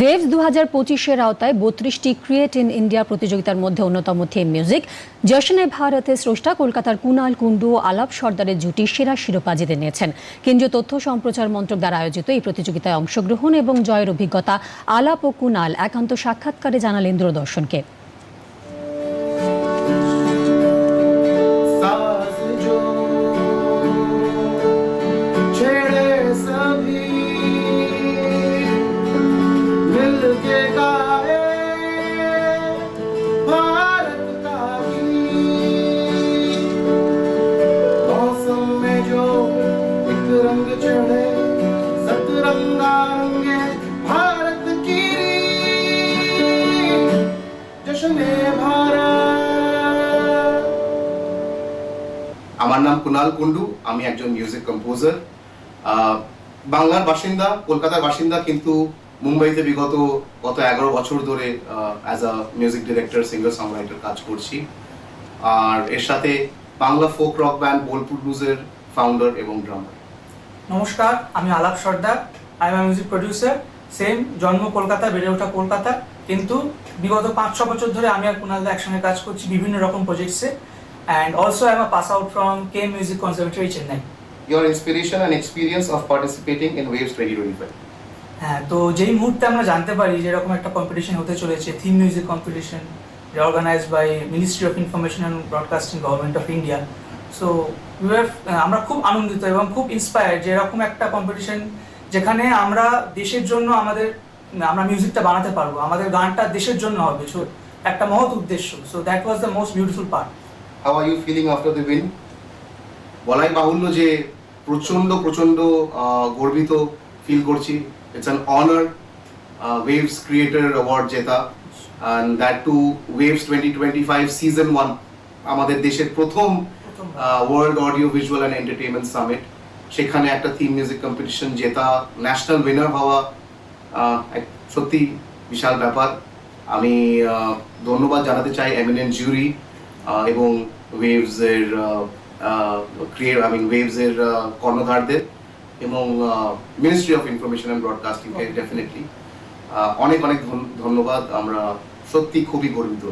Waves দু হাজার পঁচিশের আওতায় বত্রিশটি ক্রিয়েট ইন ইন্ডিয়া প্রতিযোগিতার মধ্যে অন্যতম থিম মিউজিক জশনে ভারতের স্রষ্টা কলকাতার কুনাল কুন্ডু ও আলাপ সর্দারের জুটি সেরা শিরোপা জিতে নিয়েছেন। কেন্দ্রীয় তথ্য সম্প্রচার মন্ত্রক দ্বারা আয়োজিত এই প্রতিযোগিতায় অংশগ্রহণ এবং জয়ের অভিজ্ঞতা আলাপ ও কুনাল একান্ত সাক্ষাৎকারে জানালেন দূরদর্শনকে। ভরা আমার নাম কুনাল কুন্ডু আমি একজন মিউজিক কম্পোজার বাংলার বাসিন্দা কলকাতার বাসিন্দা কিন্তু মুম্বাইতে বিগত গত এগারো বছর ধরে as a music director singer songwriter কাজ করছি। আর এর সাথে Bangla folk rock band Bolpur ব্লুজের founder এবং ড্রামার নমস্কার আমি Alap Sardar. I am music producer same জন্ম কলকাতা বেড়ে ওঠা কলকাতা কিন্তু বিগত পাঁচ ছ বছর ধরে আমি আর কুনালদা একসঙ্গে কাজ করছি বিভিন্ন রকম প্রজেক্টসে and also I am pass out from K music conservatory Chennai inspiration and experience of participating in Waves twenty twenty five হ্যাঁ তো যেই মুহূর্তে আমরা জানতে পারি যে এরকম একটা কম্পিটিশন হতে চলেছে theme music competition organise by ministry of information and broadcasting government of India so আমরা খুব আনন্দিত এবং খুব ইন্সপায়ার্ড যে এরকম একটা কম্পিটিশন যেখানে আমরা দেশের জন্য আমাদের আমরা মিউজিকটা বানাতে পারব আমাদের গানটা দেশের জন্য হবে সো একটা মহৎ উদ্দেশ্য so that was the most beautiful part how are you feeling after the win বলাই বাহুল্য যে প্রচণ্ড প্রচণ্ড গর্বিত ফিল করছি। It's an honour Waves creator award জেতা। And that too Waves twenty twenty five season one আমাদের দেশের প্রথম world audio visual and entertainment summit সেখানে একটা থিম মিউজিক কম্পিটিশন জেতা ন্যাশনাল উইনার হওয়া এক সত্যি বিশাল ব্যাপার। আমি ধন্যবাদ জানাতে চাই এমিনেন্ট জুরি এবং ওয়েভসের ক্রিয়েট আই মিন ওয়েভসের কর্ণধারদের এবং মিনিস্ট্রি অফ ইনফরমেশন অ্যান্ড ব্রডকাস্টিংকে ডেফিনেটলি অনেক অনেক ধন- ধন্যবাদ। আমরা সত্যি খুবই গর্বিত।